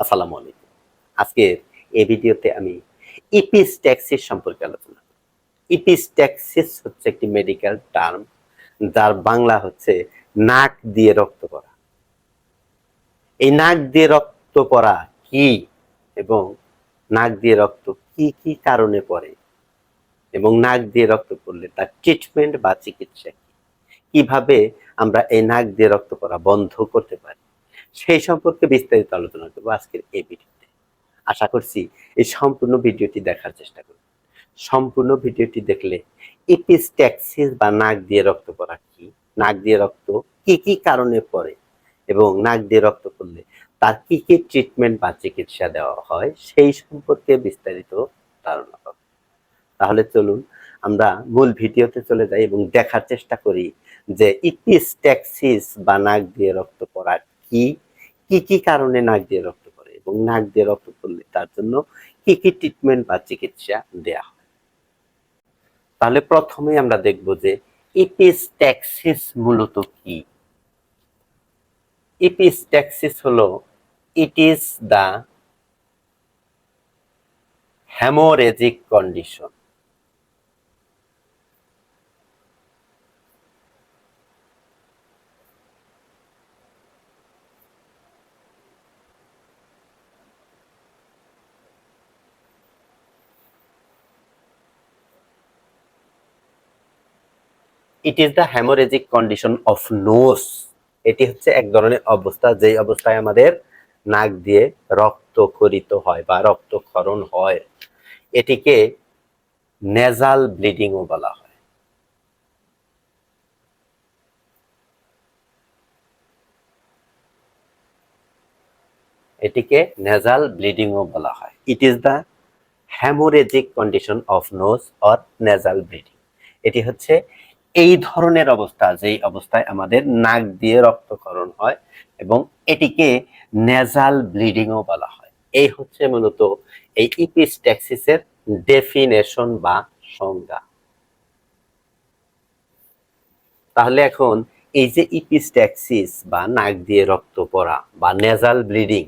আসসালামু আলাইকুম। আজকের এই ভিডিওতে আমি ইপিস্ট্যাক্সিস সম্পর্কে আলোচনা করব। ইপিস্ট্যাক্সিস হচ্ছে একটি মেডিকেল টার্ম যার বাংলা হচ্ছে নাক দিয়ে রক্ত পড়া। এই নাক দিয়ে রক্ত পড়া কি এবং নাক দিয়ে রক্ত কি কি কারণে পড়ে এবং নাক দিয়ে রক্ত পড়লে তার ট্রিটমেন্ট বা চিকিৎসা কীভাবে আমরা এই নাক দিয়ে রক্ত পড়া বন্ধ করতে পারি? সেই সম্পর্কে বিস্তারিত আলোচনা করব আজকের এই ভিডিওতে। আশা করছি এই সম্পূর্ণ ভিডিওটি দেখার চেষ্টা করুন সম্পূর্ণ ভিডিওটি দেখলে ইপিস্ট্যাক্সিস বা নাক দিয়ে রক্ত পড়া কি? নাক দিয়ে রক্ত কি কি কারণে পড়ে? এবং নাক দিয়ে রক্ত পড়লে তার কি কি ট্রিটমেন্ট বা চিকিৎসা দেওয়া হয়? সেই সম্পর্কে বিস্তারিত ধারণা পাবো। তাহলে চলুন আমরা মূল ভিডিওতে চলে যাই এবং দেখার চেষ্টা করি যে ইপিস্ট্যাক্সিস বা নাক দিয়ে রক্ত পড়া কি কি কি কারণে নাক দিয়ে রক্ত পড়ে এবং নাক দিয়ে রক্ত পড়লে তার জন্য কি কি ট্রিটমেন্ট বা চিকিৎসা দেয়া হয়? তাহলে প্রথমে আমরা দেখব যে ইপিস্ট্যাক্সিস মূলত কি? ইপিস্ট্যাক্সিস হলো it is the haemorrhagic condition it is the haemorrhagic condition of nose এটি হচ্ছে এক ধরনের অবস্থা, যেই অবস্থায় আমাদের নাক দিয়ে রক্তক্ষরিত হয় বা রক্তক্ষরণ হয়। এটিকে নেজাল ব্লিডিংও বলা হয়। এটিকে নেজাল ব্লিডিংও বলা হয়। It is the haemorrhagic condition of nose or nasal bleeding এটি হচ্ছে এই ধরনের অবস্থা, যেই অবস্থায় আমাদের নাক দিয়ে রক্তক্ষরণ হয় এবং এটিকে নেজাল ব্লিডিংও বলা হয়। এই হচ্ছে মূলত এই ইপিস্ট্যাক্সিসের ডেফিনেশন বা সংজ্ঞা। তাহলে এখন এই যে ইপিস্ট্যাক্সিস বা নাক দিয়ে রক্ত পড়া বা নেজাল ব্লিডিং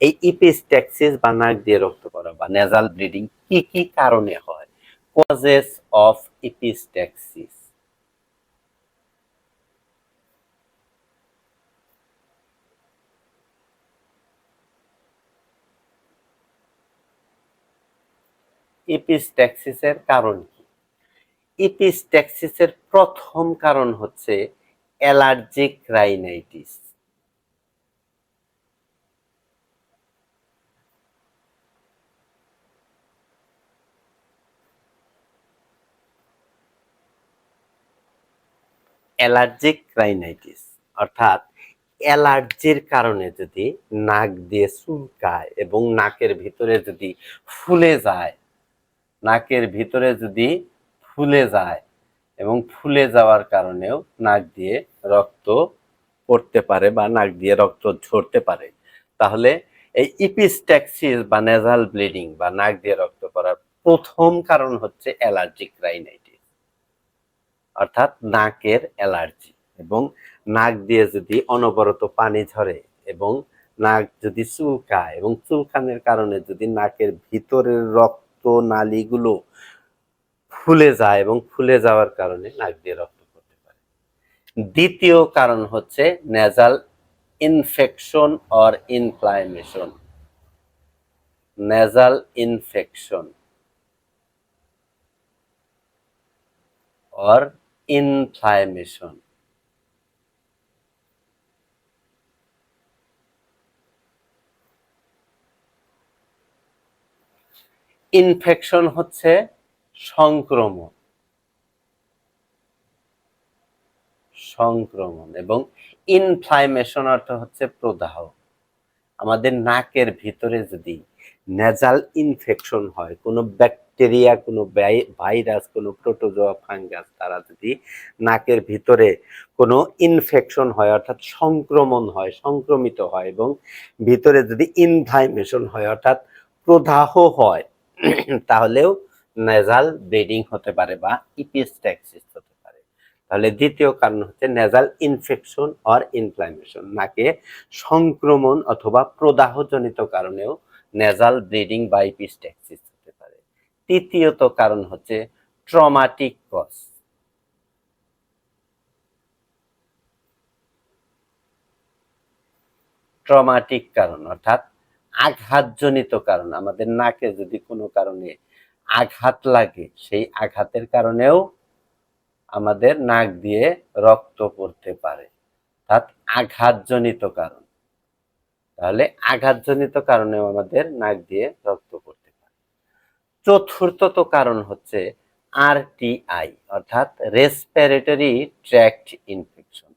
এই ইপিস্ট্যাক্সিস বা নাক দিয়ে রক্ত পড়া বা নেজাল ব্লিডিং কি কি কারণে হয়? কজেস অফ ইপিস্ট্যাক্সিস ইপিস্ট্যাক্সিসের কারণ কি? ইপিস্ট্যাক্সিসের প্রথম কারণ হচ্ছে অ্যালার্জিক রাইনাইটিস। অ্যালার্জিক রাইনাইটিস, অর্থাৎ অ্যালার্জির কারণে যদি নাক দিয়ে চুলকায় এবং নাকের ভিতরে যদি ফুলে যায় নাকের ভিতরে যদি ফুলে যায় এবং ফুলে যাওয়ার কারণেও নাক দিয়ে রক্ত পড়তে পারে বা নাক দিয়ে রক্ত ঝরতে পারে, তাহলে এই ইপিস্ট্যাক্সিস বা নেজাল ব্লিডিং বা নাক দিয়ে রক্ত পড়ার প্রথম কারণ হচ্ছে অ্যালার্জিক রাইনাইটিস, অর্থাৎ নাকের অ্যালার্জি এবং নাক দিয়ে যদি অনবরত পানি ঝরে এবং নাক যদি চুলকায় এবং চুলকানের কারণে যদি নাকের ভিতরের রক্ত নালীগুলো ফুলে যায় এবং ফুলে যাওয়ার কারণে নাক দিয়ে রক্ত পড়তে পারে। দ্বিতীয় কারণ হচ্ছে nasal infection or inflammation nasal infection or inflammation infection হচ্ছে সংক্রমণ। সংক্রমণ এবং ইনফ্লামেশন অর্থ হচ্ছে প্রদাহ। আমাদের নাকের ভিতরে যদি নেজাল ইনফেকশন হয়, কোনো ব্যাকটেরিয়া কোনো ভাইরাস কোনো প্রোটোজোয়া ফাঙ্গাস তারা যদি নাকের ভিতরে কোনো ইনফেকশন হয়, অর্থাৎ সংক্রমণ হয়, সংক্রমিত হয় এবং ভিতরে যদি ইনফ্লামেশন হয়, অর্থাৎ প্রদাহ হয় তাহলেও নেজাল ব্লিডিং হতে পারে বা ইপিস্ট্যাক্সিস হতে পারে। তাহলে দ্বিতীয় কারণ হচ্ছে নেজাল ইনফেকশন অর ইনফ্লামেশন নাকে সংক্রমণ অথবা প্রদাহজনিত কারণেও নেজাল ব্লিডিং বা ইপিস্ট্যাক্সিস হতে পারে। তৃতীয়ত কারণ হচ্ছে ট্রমাটিক কজ ট্রমাটিক কারণ, অর্থাৎ আঘাতজনিত কারণ, আমাদের নাকে যদি কোনো কারণে আঘাত লাগে, সেই আঘাতের কারণেও আমাদের নাক দিয়ে রক্ত পড়তে পারে। অর্থাৎ আঘাতজনিত কারণ। তাহলে আঘাতজনিত কারণেও আমাদের নাক দিয়ে রক্ত পড়তে পারে। চতুর্থত কারণ হচ্ছে আরটিআই অর্থাৎ রেসপিরেটরি ট্র্যাক্ট ইনফেকশন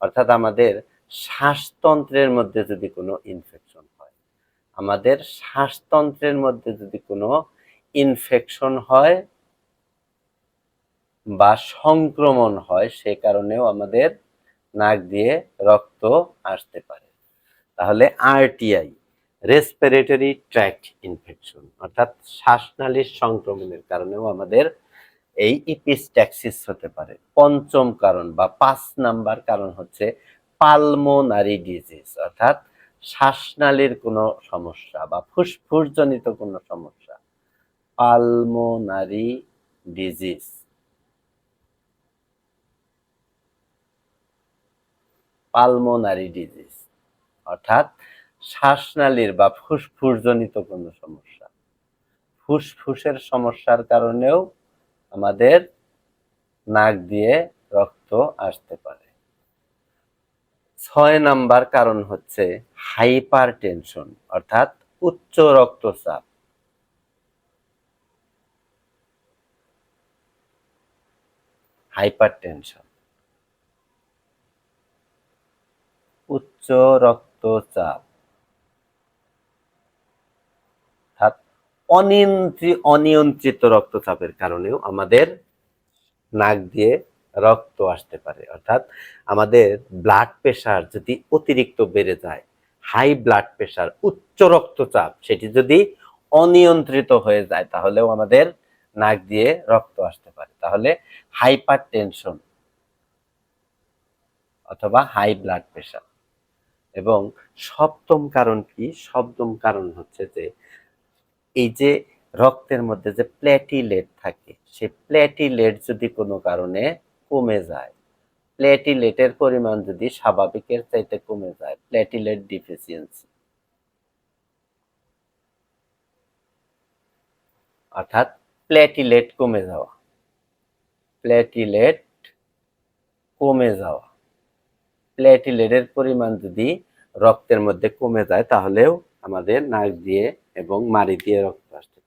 অর্থাৎ আমাদের শ্বাসতন্ত্রের মধ্যে যদি কোনো ইনফেকশন আমাদের শ্বাসতন্ত্রের মধ্যে যদি কোনো ইনফেকশন হয় বা সংক্রমণ হয়, সে কারণেও আমাদের নাক দিয়ে রক্ত আসতে পারে। তাহলে আরটিআই রেসপিরেটরি ট্র্যাক্ট ইনফেকশন অর্থাৎ শ্বাসনালীর সংক্রমণের কারণেও আমাদের এই ইপিস্ট্যাক্সিস হতে পারে। পঞ্চম কারণ বা পাঁচ নাম্বার কারণ হচ্ছে পালমোনারি ডিজিজ অর্থাৎ শ্বাসনালীর কোনো সমস্যা বা ফুসফুসজনিত কোনো সমস্যা। পালমোনারি ডিজিজ পালমোনারি ডিজিজ অর্থাৎ শ্বাসনালীর বা ফুসফুসজনিত কোনো সমস্যা। ফুসফুসের সমস্যার কারণেও আমাদের নাক দিয়ে রক্ত আসতে পারে। ছয় নাম্বার কারণ হচ্ছে হাইপার টেনশন অর্থাৎ উচ্চ রক্তচাপ। হাইপার টেনশন উচ্চ রক্তচাপ। অর্থাৎ অনিয়ন্ত্রিত অনিয়ন্ত্রিত রক্তচাপের কারণেও আমাদের নাক দিয়ে রক্ত আসতে পারে। অর্থাৎ আমাদের ব্লাড প্রেশার যদি অতিরিক্ত বেড়ে যায় হাই ব্লাড প্রেশার উচ্চ রক্তচাপ, সেটি যদি অনিয়ন্ত্রিত হয়ে যায়, তাহলেও আমাদের নাক দিয়ে রক্ত আসতে পারে। তাহলে হাইপার টেনশন অথবা হাই ব্লাড প্রেশার এবং সপ্তম কারণ কি? সপ্তম কারণ হচ্ছে যে, এই যে রক্তের মধ্যে যে প্ল্যাটিলেট থাকে, সে প্ল্যাটিলেট যদি কোনো কারণে কমে যায়। প্ল্যাটিলেটের পরিমাণ যদি স্বাভাবিকের চাইতে কমে যায় প্ল্যাটিলেট ডিফিসিয়েন্সি অর্থাৎ প্লেটিলেট কমে যাওয়া। প্লেটিলেট কমে যাওয়া। প্লেটিলেটের পরিমাণ যদি রক্তের মধ্যে কমে যায়, তাহলেও আমাদের নাক দিয়ে এবং মাড়ি দিয়ে রক্ত আসতে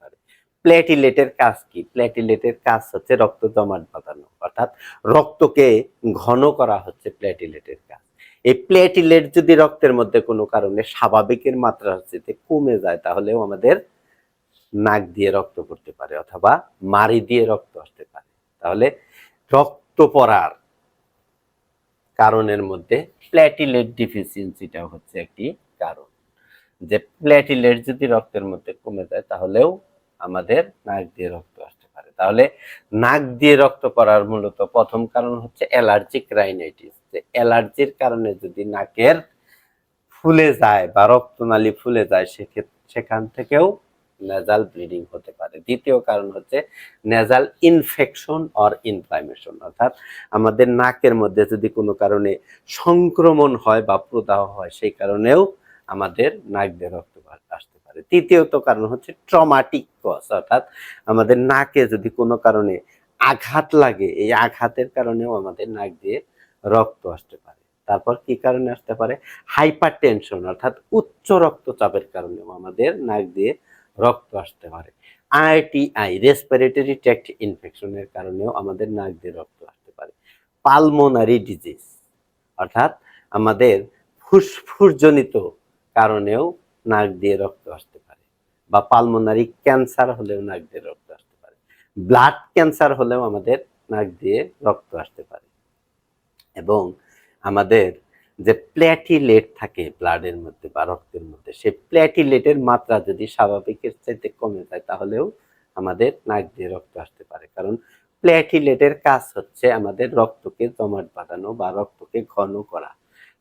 পারে প্ল্যাটিলেটের কাজ কি? প্ল্যাটিলেটের কাজ হচ্ছে রক্ত জমাট বাঁধানো, অর্থাৎ রক্তকে ঘন করা হচ্ছে প্ল্যাটিলেটের কাজ। এই প্ল্যাটিলেট যদি রক্তের মধ্যে কোনো কারণে স্বাভাবিকের মাত্রা হচ্ছে কমে যায়, তাহলেও আমাদের নাক দিয়ে রক্ত পড়তে পারে অথবা মারি দিয়ে রক্ত আসতে পারে। তাহলে রক্ত পড়ার কারণের মধ্যে প্ল্যাটিলেট ডিফিসিয়েন্সিটা হচ্ছে একটি কারণ। যে প্ল্যাটিলেট যদি রক্তের মধ্যে কমে যায়, তাহলেও আমাদের নাক দিয়ে রক্ত আসতে পারে। তাহলে নাক দিয়ে রক্ত পড়ার মূলত প্রথম কারণ হচ্ছে অ্যালার্জিক রাইনাইটিস। যে অ্যালার্জির কারণে যদি নাকের ফুলে যায় বা রক্তনালী ফুলে যায় সেক্ষেত্রে সেখান থেকেও নেজাল ব্লিডিং হতে পারে। দ্বিতীয় কারণ হচ্ছে নেজাল ইনফেকশন অর ইনফ্লামেশন অর্থাৎ আমাদের নাকের মধ্যে যদি কোনো কারণে সংক্রমণ হয় বা প্রদাহ হয়, সেই কারণেও আমাদের নাক দিয়ে রক্ত আসতে পারে। তৃতীয়ত কারণ হচ্ছে ট্রমাটিক কজ অর্থাৎ আমাদের নাকে যদি কোনো কারণে আঘাত লাগে, এই আঘাতের কারণেও আমাদের নাক দিয়ে রক্ত আসতে পারে। তারপর কি কারণে আসতে পারে? হাইপার টেনশন অর্থাৎ উচ্চ রক্তচাপের কারণেও আমাদের নাক দিয়ে রক্ত আসতে পারে। আইটিআই রেসপিরেটরি ট্র্যাক্ট ইনফেকশনের কারণেও আমাদের নাক দিয়ে রক্ত আসতে পারে। পালমোনারি ডিজিজ অর্থাৎ আমাদের ফুসফুসজনিত কারণেও নাক দিয়ে রক্ত আসতে পারে বা পালমোনারি ক্যান্সার হলেও নাক দিয়ে রক্ত আসতে পারে। ব্লাড ক্যান্সার হলেও আমাদের নাক দিয়ে রক্ত আসতে পারে। এবং আমাদের যে প্ল্যাটিলেট থাকে ব্লাডের মধ্যে বা রক্তের মধ্যে, সেই প্ল্যাটিলেটের মাত্রা যদি স্বাভাবিকের চাইতে কমে যায়, তাহলেও আমাদের নাক দিয়ে রক্ত আসতে পারে। কারণ প্ল্যাটিলেটের কাজ হচ্ছে আমাদের রক্তকে জমাট বাঁধানো বা রক্তকে ঘন করা।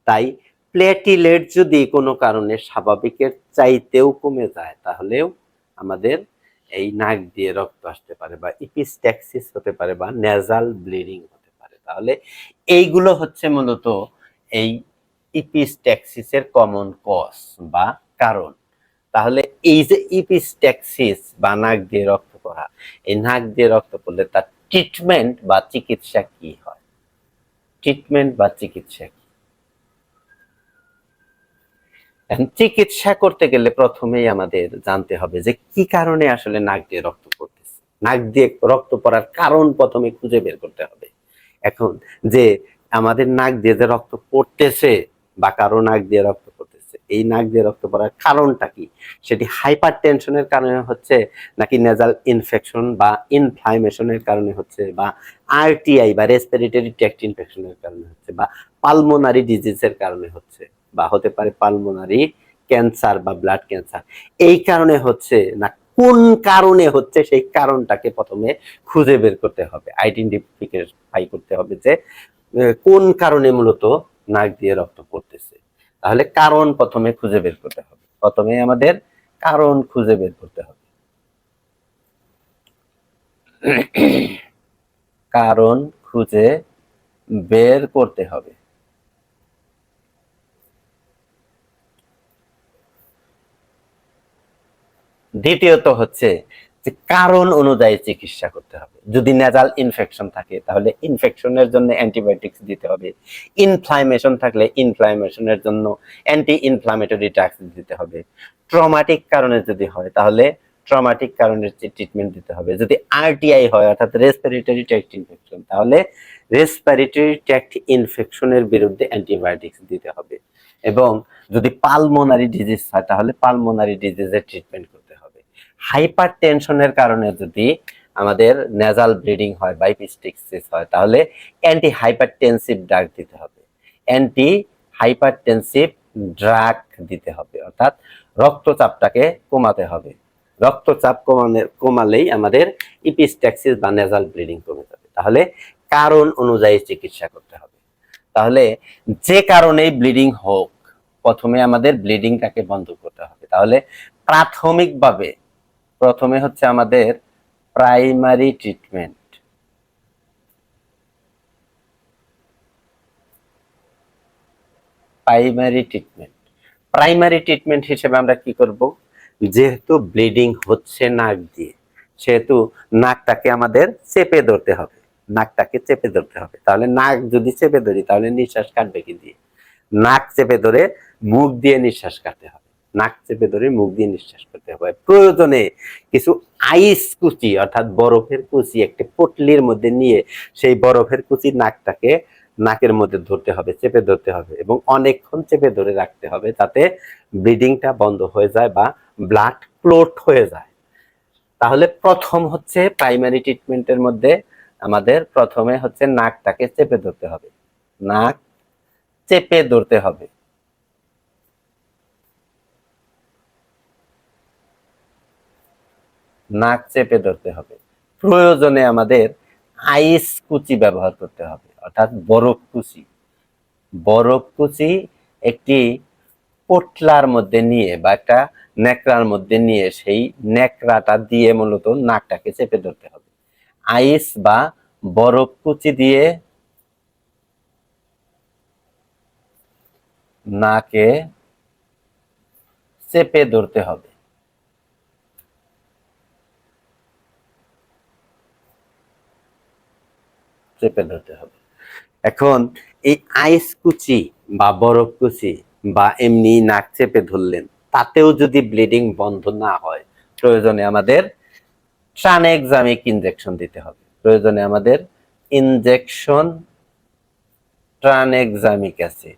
তাই প্ল্যাটিলেট যদি কোনো কারণে স্বাভাবিকের চাইতেও কমে যায়, তাহলেও আমাদের এই নাক দিয়ে রক্ত আসতে পারে বা ইপিস্ট্যাক্সিস হতে পারে বা নেজাল ব্লিডিং হতে পারে। তাহলে এইগুলো হচ্ছে মূলত এই ইপিস্ট্যাক্সিসের কমন কজ বা কারণ। তাহলে এই যে ইপিস্ট্যাক্সিস বা নাক দিয়ে রক্ত পড়া, এই নাক দিয়ে রক্ত পড়লে তার ট্রিটমেন্ট বা চিকিৎসা কি হয়? ট্রিটমেন্ট বা চিকিৎসা কি? এখন চিকিৎসা করতে গেলে প্রথমেই আমাদের জানতে হবে যে কি কারণে আসলে নাক দিয়ে রক্ত পড়তেছে। নাক দিয়ে রক্ত পড়ার কারণ প্রথমে খুঁজে বের করতে হবে। এখন যে আমাদের নাক দিয়ে যে রক্ত পড়তেছে বা কারও নাক দিয়ে রক্ত পড়তেছে, এই নাক দিয়ে রক্ত পড়ার কারণটা কি? সেটি হাইপার টেনশনের কারণে হচ্ছে নাকি নেজাল ইনফেকশন বা ইনফ্লামেশনের কারণে হচ্ছে বা আরটিআই বা রেসপিরেটরি ট্র্যাক্ট ইনফেকশনের কারণে হচ্ছে বা পালমোনারি ডিজিজের কারণে হচ্ছে? বা হতে পারে পালমোনারি ক্যান্সার বা ব্লাড ক্যান্সার এই কারণে হচ্ছে না, কোন কারণে হচ্ছে সেই কারণটাকে প্রথমে খুঁজে বের করতে হবে আইডেন্টিফাই করতে হবে যে কোন কারণে মূলত নাক দিয়ে রক্ত পড়তেছে। তাহলে কারণ প্রথমে খুঁজে বের করতে হবে। প্রথমে আমাদের কারণ খুঁজে বের করতে হবে। কারণ খুঁজে বের করতে হবে। দ্বিতীয়ত হচ্ছে যে কারণ অনুযায়ী চিকিৎসা করতে হবে। যদি নেজাল ইনফেকশন থাকে, তাহলে ইনফেকশনের জন্য অ্যান্টিবায়োটিক্স দিতে হবে। ইনফ্লামেশন থাকলে ইনফ্লামেশনের জন্য অ্যান্টি ইনফ্লামেটরি ড্রাগস দিতে হবে। ট্রমাটিক কারণে যদি হয়, তাহলে ট্রমাটিক কারণের ট্রিটমেন্ট দিতে হবে। যদি আরটিআই হয়, অর্থাৎ রেসপিরেটরি ট্র্যাক্ট ইনফেকশন তাহলে রেসপিরেটরি ট্র্যাক্ট ইনফেকশনের বিরুদ্ধে অ্যান্টিবায়োটিক্স দিতে হবে। এবং যদি পালমোনারি ডিজিজ হয়, তাহলে পালমোনারি ডিজিজের ট্রিটমেন্ট হাইপার টেনশনের কারণে যদি আমাদের নেজাল ব্লিডিং হয় বাইপিস্টিক্সিস হয়, তাহলে অ্যান্টি হাইপারটেনসিভ ড্রাগ দিতে হবে। অ্যান্টি হাইপারটেনসিভ ড্রাগ দিতে হবে। অর্থাৎ রক্তচাপটাকে কমাতে হবে। রক্তচাপ কমানোর কমালেই আমাদের ইপিস্ট্যাক্সিস বা নেজাল ব্লিডিং কমে যাবে। তাহলে কারণ অনুযায়ী চিকিৎসা করতে হবে। তাহলে যে কারণে ব্লিডিং হোক, প্রথমে আমাদের ব্লিডিংটাকে বন্ধ করতে হবে। তাহলে প্রাথমিকভাবে প্রথমে হচ্ছে আমাদের primary treatment. Primary treatment. Primary treatment হিসেবে আমরা কি করব? যেহেতু ব্লিডিং হচ্ছে নাক দিয়ে, সেহেতু নাকটাকে আমাদের চেপে ধরতে হবে। নাকটাকে চেপে ধরতে হবে। তাহলে নাক যদি চেপে ধরি, তাহলে নিঃশ্বাস কাটবে কি দিয়ে? নাক চেপে ধরে মুখ দিয়ে নিঃশ্বাস কাটতে হবে। নাক চেপে ধরে মুখ দিয়ে নিঃশ্বাস করতে হবে প্রয়োজনে কিছু আইস কুচি, অর্থাৎ বরফের কুচি, একটি পটলির মধ্যে নিয়ে সেই বরফের কুচি নাকটাকে, নাকের মধ্যে ধরতে হবে, চেপে ধরতে হবে এবং অনেকক্ষণ চেপে ধরে রাখতে হবে যাতে ব্লিডিংটা বন্ধ হয়ে যায় বা ব্লাড ক্লোট হয়ে যায়। তাহলে প্রথম হচ্ছে প্রাইমারি ট্রিটমেন্টের মধ্যে আমাদের প্রথমে হচ্ছে নাকটাকে চেপে ধরতে হবে। নাক চেপে ধরতে হবে। নাক চেপে ধরতে হবে। প্রয়োজনে আমাদের আইস কুচি ব্যবহার করতে হবে, অর্থাৎ বরফ কুচি। বরফ কুচি একটি পোটলার মধ্যে নিয়ে বা একটা ন্যাকড়ার মধ্যে নিয়ে সেই ন্যাকড়াটা দিয়ে মূলত নাকটাকে চেপে ধরতে হবে। আইস বা বরফ কুচি দিয়ে নাকে চেপে ধরতে হবে। চেপে ধরতে হবে। এখন এই আইস কুচি বা বরফ কুচি বা এমনি নাক চেপে ধরলেন, তাতেও যদি ব্লিডিং বন্ধ না হয়, প্রয়োজনে আমাদের ট্রানেক্সামিক ইনজেকশন দিতে হবে। প্রয়োজনে আমাদের injection tranexamic acid.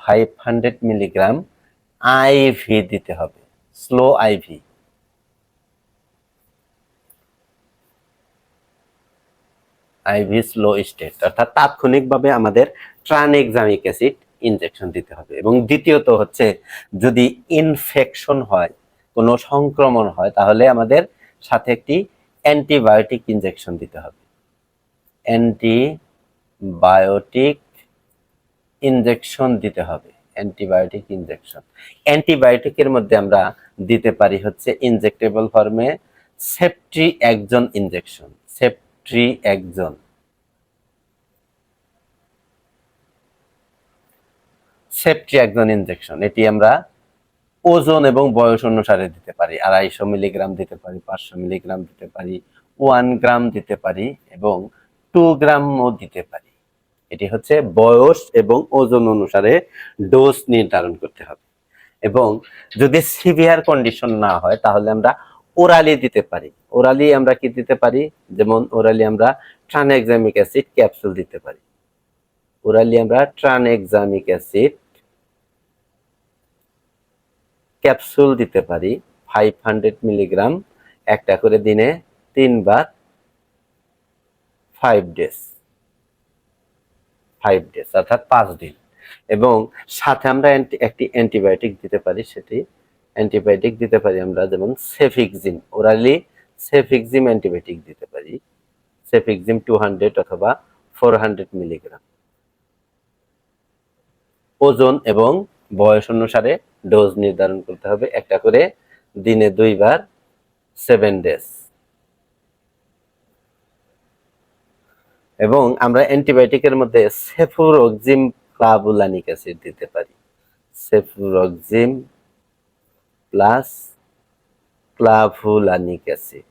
Five hundred milligram IV দিতে হবে slow IV IV slow stat অর্থাৎ তাৎক্ষণিকভাবে আমাদের ট্রানেক্সামিক অ্যাসিড ইনজেকশন দিতে হবে। এবং দ্বিতীয়ত হচ্ছে, যদি ইনফেকশন হয়, কোনো সংক্রমণ হয়, তাহলে আমাদের সাথে একটি অ্যান্টিবায়োটিক ইনজেকশন দিতে হবে। অ্যান্টিবায়োটিক ইনজেকশন দিতে হবে। অ্যান্টিবায়োটিক ইনজেকশন অ্যান্টিবায়োটিকের মধ্যে আমরা দিতে পারি হচ্ছে ইনজেক্টেবল ফর্মে সেফট্রি একজন ইনজেকশন সেফট্রি একজন সেফট্রি একজন ইনজেকশন এটি আমরা ওজন এবং বয়স অনুসারে দিতে পারি, আড়াইশো মিলিগ্রাম দিতে পারি, পাঁচশো মিলিগ্রাম দিতে পারি, ওয়ান গ্রাম দিতে পারি এবং টু গ্রামও দিতে পারি। এটি হচ্ছে বয়স এবং ওজন অনুসারে ডোজ নির্ধারণ করতে হবে। এবং যদি সিভিয়ার কন্ডিশন না হয়, তাহলে আমরা ওরালি দিতে পারি। ওরালি আমরা কি দিতে পারি? যেমন ওরালি আমরা ট্রানএক্সামিক অ্যাসিড ক্যাপসুল দিতে পারি। ওরালি আমরা ট্রানএক্সামিক অ্যাসিড ক্যাপসুল দিতে পারি। ফাইভ হান্ড্রেড মিলিগ্রাম একটা করে দিনে তিনবার ফাইভ ডেজ ফাইভ ডেজ অর্থাৎ পাঁচ দিন। এবং সাথে আমরা একটি অ্যান্টিবায়োটিক দিতে পারি, সেটি অ্যান্টিবায়োটিক দিতে পারি আমরা, যেমন সেফিক্সিম ওরালি সেফিক্সিম অ্যান্টিবায়োটিক দিতে পারি। সেফিক্সিম টু হান্ড্রেড অথবা ফোর হান্ড্রেড মিলিগ্রাম ওজন এবং বয়স অনুসারে ডোজ নির্ধারণ করতে হবে, একটা করে দিনে দুইবার সেভেন ডেজ এবং আমরা অ্যান্টিবায়োটিকের মধ্যে সেফুরক্সিম ক্লাবুলানিক অ্যাসিড দিতে পারি। Cefuroxime plus clavulanic acid.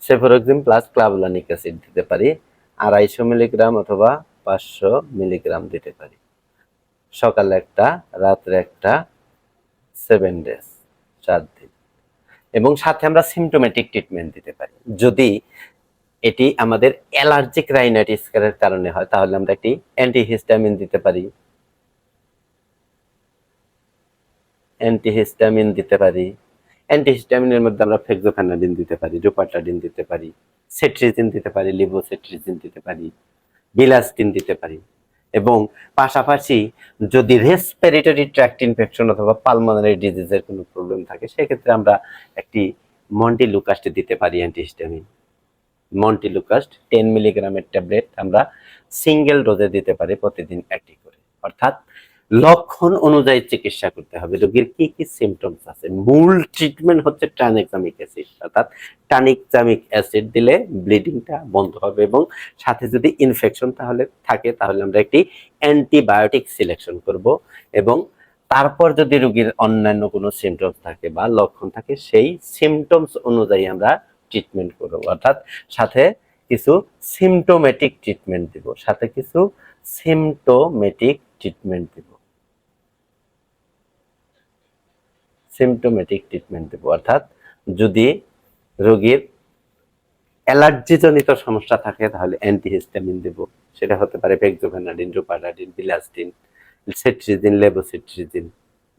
Cefuroxime plus clavulanic acid দিতে পারি, আড়াইশো মিলিগ্রাম অথবা পাঁচশো মিলিগ্রাম দিতে পারি। সকালে একটা, রাত্রে একটা, সেভেন ডেজ চার দিন। এবং সাথে আমরা সিমটোমেটিক ট্রিটমেন্ট দিতে পারি। যদি এটি আমাদের অ্যালার্জিক রাইনাইটিস এর কারণে হয়, তাহলে আমরা একটি অ্যান্টিহিস্টামিন দিতে পারি। অ্যান্টিহিস্টামিন দিতে পারি। অ্যান্টিহিস্টামিনের মধ্যে আমরা ফেক্সোফেনাডিন দিতে পারি রুপাটাডিন দিতে পারি সেট্রিজিন দিতে পারি লিবোসেট্রিজিন দিতে পারি বিলাস্টিন দিতে পারি। এবং পাশাপাশি যদি রেসপিরেটরি ট্র্যাক্ট ইনফেকশন অথবা পালমোনারি ডিজিজের কোনো প্রবলেম থাকে, সেক্ষেত্রে আমরা একটি মন্টি লুকাস্ট দিতে পারি অ্যান্টিহিস্টামিন মন্টি লুকাস্ট টেন মিলিগ্রামের ট্যাবলেট আমরা সিঙ্গেল ডোজে দিতে পারি প্রতিদিন একটি করে। অর্থাৎ লক্ষণ অনুযায়ী চিকিৎসা করতে হবে। রোগীর কি কি সিমটমস আছে? মূল ট্রিটমেন্ট হচ্ছে ট্রানএক্সামিক অ্যাসিড অর্থাৎ টানিকজামিক অ্যাসিড দিলে ব্লিডিংটা বন্ধ হবে এবং সাথে যদি ইনফেকশন তাহলে থাকে, তাহলে আমরা একটি অ্যান্টিবায়োটিক সিলেকশন করব এবং তারপর যদি রোগীর অন্যান্য কোনো সিমটমস থাকে বা লক্ষণ থাকে, সেই সিমটমস অনুযায়ী আমরা ট্রিটমেন্ট করব। অর্থাৎ সাথে কিছু সিমটোমেটিক ট্রিটমেন্ট দিব, সাথে কিছু সিমটোমেটিক ট্রিটমেন্ট দিব। সিমটোমেটিক ট্রিটমেন্ট দেব। অর্থাৎ যদি রোগীর অ্যালার্জিজনিত সমস্যা থাকে, তাহলে অ্যান্টিহিস্টামিন দেব। সেটা হতে পারে পেক্সোভেনাডিন রুপাডাডিন বিলাস্টিন সেট্রিজিন লেবোসেট্রিজিন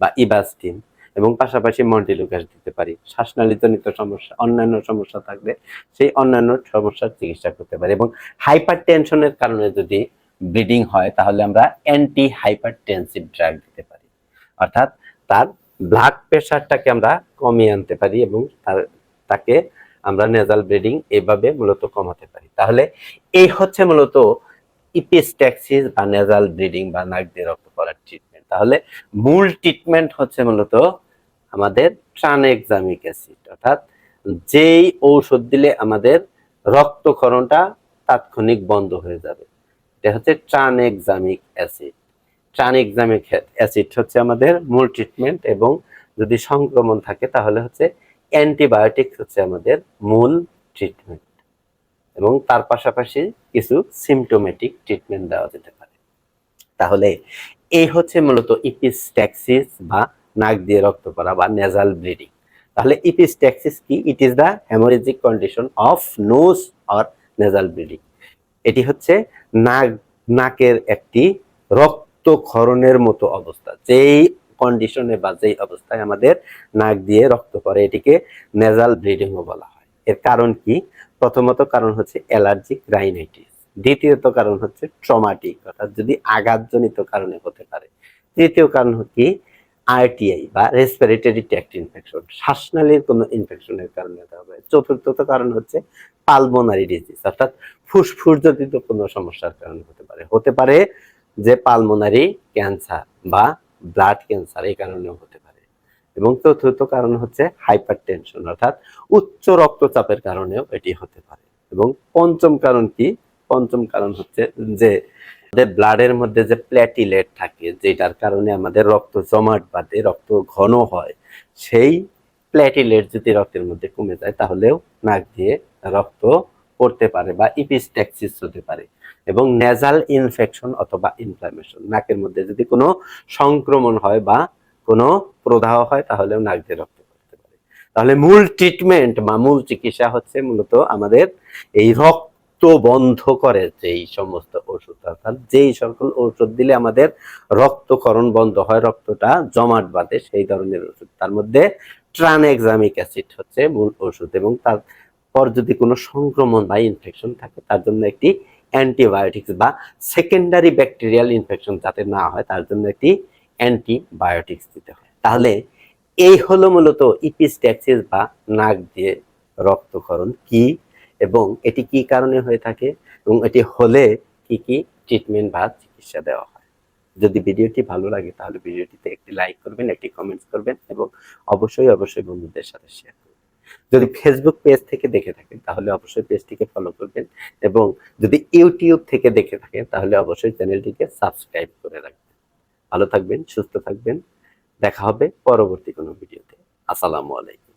বা ইবাস্টিন এবং পাশাপাশি মন্টিলুকাস দিতে পারি। শ্বাসনালীজনিত সমস্যা, অন্যান্য সমস্যা থাকলে সেই অন্যান্য সমস্যার চিকিৎসা করতে পারি এবং হাইপার টেনশনের কারণে যদি ব্লিডিং হয়, তাহলে আমরা অ্যান্টি হাইপার টেনসিভ ড্রাগ দিতে পারি। অর্থাৎ তার ব্লাড প্রেশারটাকে আমরা কমিয়ে আনতে পারি এবং তার, তাকে আমরা নেজাল ব্লিডিং এভাবে মূলত কমাতে পারি। তাহলে এই হচ্ছে মূলত ইপিস্ট্যাক্সিস বা নেজাল ব্লিডিং বা নাক দিয়ে রক্ত পড়ার ট্রিটমেন্ট তাহলে মূল ট্রিটমেন্ট হচ্ছে মূলত আমাদের ট্রানএক্সামিক অ্যাসিড অর্থাৎ যেই ঔষধ দিলে আমাদের রক্তক্ষরণটা তাৎক্ষণিক বন্ধ হয়ে যাবে। এটা হচ্ছে ট্রানএক্সামিক অ্যাসিড ট্রানএক্সামিক অ্যাসিড হচ্ছে আমাদের মূল ট্রিটমেন্ট এবং যদি সংক্রমণ থাকে তাহলে হচ্ছে অ্যান্টিবায়োটিক হচ্ছে আমাদের মূল ট্রিটমেন্ট এবং তার পাশাপাশি কিছু সিমটোমেটিক ট্রিটমেন্ট দেওয়া যেতে পারে। তাহলে এই হচ্ছে মূলত ইপিস্ট্যাক্সিস বা নাক দিয়ে রক্ত পড়া বা নেজাল ব্লিডিং তাহলে ইপিস্ট্যাক্সিস কি? It is the haemorrhagic condition of nose or nasal bleeding এটি হচ্ছে নাক, নাকের একটি রক্তক্ষরণের মতো অবস্থা, যেই কন্ডিশনে বা যেই অবস্থায় আমাদের নাক দিয়ে রক্ত পড়ে, এটিকে নেজাল ব্লিডিংও বলা হয়। এর কারণ কি? প্রথমত কারণ হচ্ছে অ্যালার্জিক রাইনাইটিস দ্বিতীয়ত কারণ হচ্ছে ট্রমাটিক অর্থাৎ যদি আঘাতজনিত কারণে হতে পারে। তৃতীয় কারণ কি? আরটিআই বা রেসপিরেটরি ট্র্যাক্ট ইনফেকশন শ্বাসনালীর কোনো ইনফেকশনের কারণে হতে হবে চতুর্থত কারণ হচ্ছে পালমোনারি ডিজিজ অর্থাৎ ফুসফুসজনিত কোনো সমস্যার কারণে হতে পারে। হতে পারে যে পালমোনারি ক্যান্সার বা ব্লাড ক্যান্সার এই কারণেও হতে পারে। এবং চতুর্থ কারণ হচ্ছে হাইপার টেনশন অর্থাৎ উচ্চ রক্তচাপের কারণেও এটি হতে পারে। এবং পঞ্চম কারণ কি? পঞ্চম কারণ হচ্ছে যে ব্লাডের মধ্যে যে প্ল্যাটিলেট থাকে, যেটার কারণে আমাদের রক্ত জমাট বাঁধে, রক্ত ঘন হয়, সেই প্ল্যাটিলেট যদি রক্তের মধ্যে কমে যায়, তাহলেও নাক দিয়ে রক্ত পড়তে পারে বা ইপিস্ট্যাক্সিস হতে পারে। এবং নেজাল ইনফেকশন অথবা ইনফ্লামেশন নাকের মধ্যে যদি কোনো সংক্রমণ হয় বা কোনো প্রদাহ হয় তাহলে নাক দিয়ে রক্ত পড়তে পারে। তাহলে মূল ট্রিটমেন্ট বা মূল চিকিৎসা হচ্ছে মূলত আমাদের এই রক্ত বন্ধ করে যেই সমস্ত ওষুধ, অর্থাৎ যেই সকল ওষুধ দিলে আমাদের রক্তকরণ বন্ধ হয়, রক্তটা জমাট বাঁধে, সেই ধরনের ওষুধ। তার মধ্যে ট্রানএক্সামিক অ্যাসিড হচ্ছে মূল ওষুধ এবং তারপর যদি কোনো সংক্রমণ বা ইনফেকশন থাকে, তার জন্য একটি অ্যান্টিবায়োটিক্স বা সেকেন্ডারি ব্যাকটেরিয়াল ইনফেকশন যাতে না হয়, তার জন্য একটি অ্যান্টিবায়োটিক্স দিতে হয়। তাহলে এই হলো মূলত ইপিস্ট্যাক্সিস বা নাক দিয়ে রক্তক্ষরণ কি এবং এটি কি কারণে হয়ে থাকে এবং এটি হলে কি কি ট্রিটমেন্ট বা চিকিৎসা দেওয়া হয়। যদি ভিডিওটি ভালো লাগে তাহলে ভিডিওটিতে একটি লাইক করবেন, একটি কমেন্টস করবেন এবং অবশ্যই অবশ্যই বন্ধুদের সাথে শেয়ার করবেন। যদি ফেসবুক পেজ থেকে দেখে থাকেন, তাহলে অবশ্যই পেজটিকে ফলো করবেন এবং যদি ইউটিউব থেকে দেখে থাকেন, তাহলে অবশ্যই চ্যানেলটিকে সাবস্ক্রাইব করে রাখবেন। ভালো থাকবেন, সুস্থ থাকবেন। দেখা হবে পরবর্তী কোনো ভিডিওতে আসসালামু আলাইকুম।